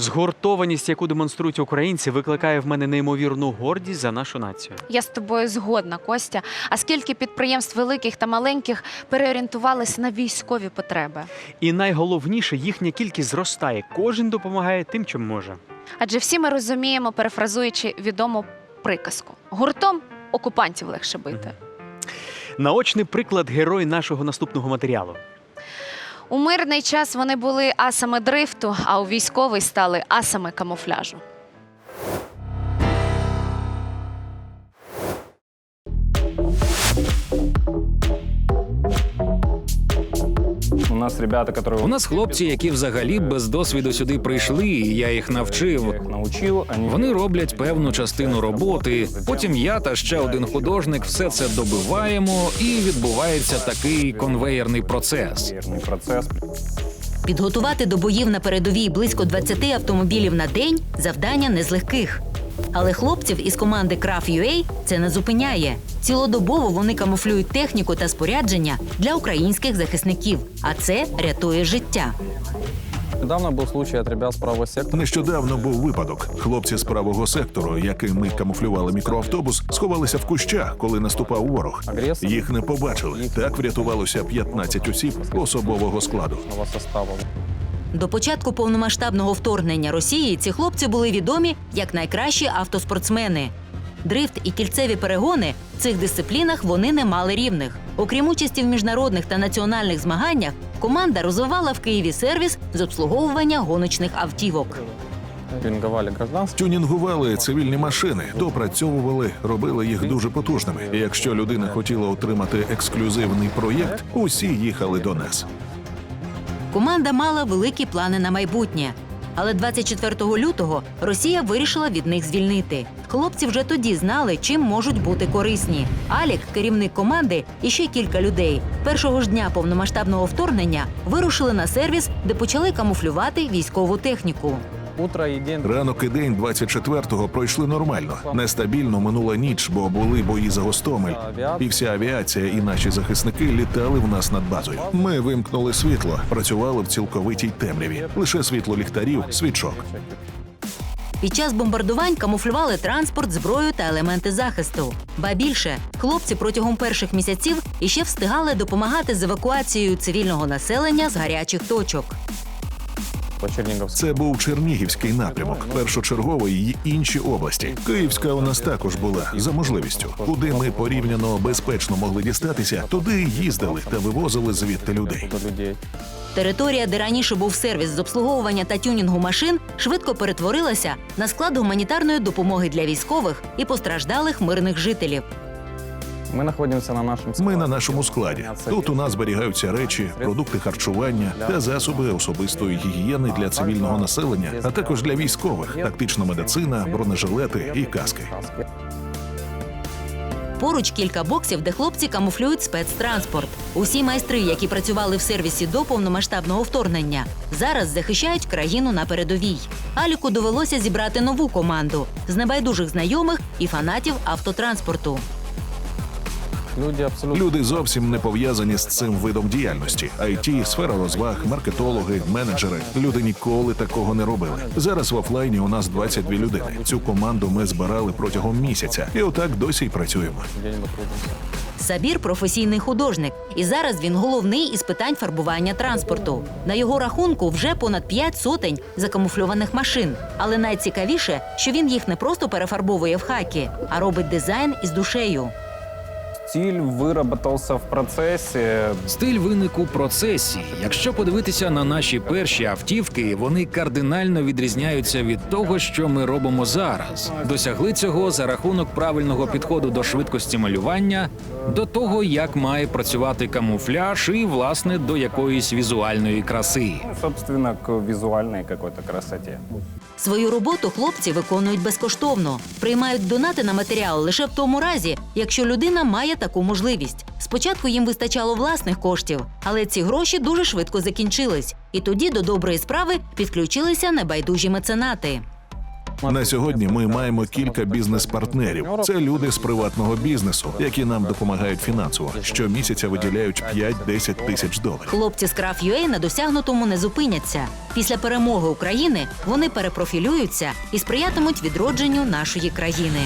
Згуртованість, яку демонструють українці, викликає в мене неймовірну гордість за нашу націю. Я з тобою згодна, Костя. А скільки підприємств великих та маленьких переорієнтувалися на військові потреби? І найголовніше, їхня кількість зростає. Кожен допомагає тим, чим може. Адже всі ми розуміємо, перефразуючи відому приказку: гуртом окупантів легше бити. Наочний приклад герой нашого наступного матеріалу. У мирний час вони були асами дрифту, а у військовий стали асами камуфляжу. Нас ребята, которые... У нас хлопці, які взагалі без досвіду сюди прийшли, і я їх навчив. их научил. Вони роблять певну частину роботи. Потім я та ще один художник все це добиваємо, і відбувається такий конвеєрний процес. Підготувати до боїв на передовій близько 20 автомобілів на день завдання не з легких. Але хлопців із команди Craft.ua це не зупиняє. Цілодобово вони камуфлюють техніку та спорядження для українських захисників, а це рятує життя. Недавно был случай от ребят с правого сектора. Нещодавно був випадок. Хлопці з правого сектору, яким ми камуфлювали мікроавтобус, сховалися в кущах, коли наступав ворог. Агресор. Їх не побачили. Так врятувалося 15 осіб особового складу. Нового состава. До початку повномасштабного вторгнення Росії ці хлопці були відомі як найкращі автоспортсмени. Дрифт і кільцеві перегони в цих дисциплінах вони не мали рівних. Окрім участі в міжнародних та національних змаганнях, команда розвивала в Києві сервіс з обслуговування гоночних автівок. Тюнинговали. Тюнінгували цивільні машини, допрацьовували, робили їх дуже потужними. І якщо людина хотіла отримати ексклюзивний проєкт, усі їхали до нас. Команда мала великі плани на майбутнє. Але 24 лютого Росія вирішила від них звільнити. Хлопці вже тоді знали, чим можуть бути корисні. Алік, керівник команди, і ще кілька людей першого ж дня повномасштабного вторгнення вирушили на сервіс, де почали камуфлювати військову техніку. Утро и день. Ранок і день 24-го пройшли нормально. Нестабільно минула ніч, бо були бої за Гостомель. І вся авіація і наші захисники літали в нас над базою. Ми вимкнули світло, працювали в цілковитій темряві. Лише світло ліхтарів, свічок. Під час бомбардувань камуфлювали транспорт, зброю та елементи захисту. Ба більше хлопці протягом перших місяців іще встигали допомагати з евакуацією цивільного населення з гарячих точок. По Черниговску. Це був Чернігівський напрямок, першочергово і інші області. Київська у нас також була за можливістю. Куди ми порівняно безпечно могли дістатися, туди їздили та вивозили звідти людей. Територія, де раніше був сервіс з обслуговування та тюнінгу машин, швидко перетворилася на склад гуманітарної допомоги для військових і постраждалих мирних жителів. Мы находимся на нашем Ми на нашому складі. Тут у нас зберігаються речі, продукти харчування та засоби особистої гігієни для цивільного населення, а також для військових, тактична медицина, бронежилети і. Каски. Поруч кілька боксів, де хлопці камуфлюють спецтранспорт. Усі майстри, які працювали в сервісі до повномасштабного вторгнення, зараз захищають країну на передовій. Аліку довелося зібрати нову команду з небайдужих знайомих і фанатів автотранспорту. Люди абсолютно... Люди зовсім не пов'язані з цим видом діяльності. IT, сфера розваг, маркетологи, менеджери. Люди ніколи такого не робили. Зараз в офлайні у нас 22 людини. Цю команду ми збирали протягом місяця, і отак досі й працюємо. Сабір професійний художник, і зараз він головний із питань фарбування транспорту. На його рахунку вже понад п'ять сотень закамуфльованих машин. Але найцікавіше, що він їх не просто перефарбовує в хакі, а робить дизайн із душею. Стиль выработался в процессе. Стиль виник у процесі. Якщо подивитися на наші перші автівки, вони кардинально відрізняються від того, що ми робимо зараз. Досягли цього за рахунок правильного підходу до швидкості малювання, до того, як має працювати камуфляж, і власне до якоїсь візуальної краси. Собственно, к визуальной какой-то красоте. Свою роботу хлопці виконують безкоштовно, приймають донати на матеріал лише в тому разі, якщо людина має таку можливість. Спочатку їм вистачало власних коштів, але ці гроші дуже швидко закінчились. І тоді до доброї справи підключилися небайдужі меценати. На сьогодні ми маємо кілька бізнес-партнерів. Це люди з приватного бізнесу, які нам допомагають фінансово. Щомісяця виділяють 5-10 тисяч доларів. Хлопці з Краф.UA на досягнутому не зупиняться. Після перемоги України вони перепрофілюються і сприятимуть відродженню нашої країни.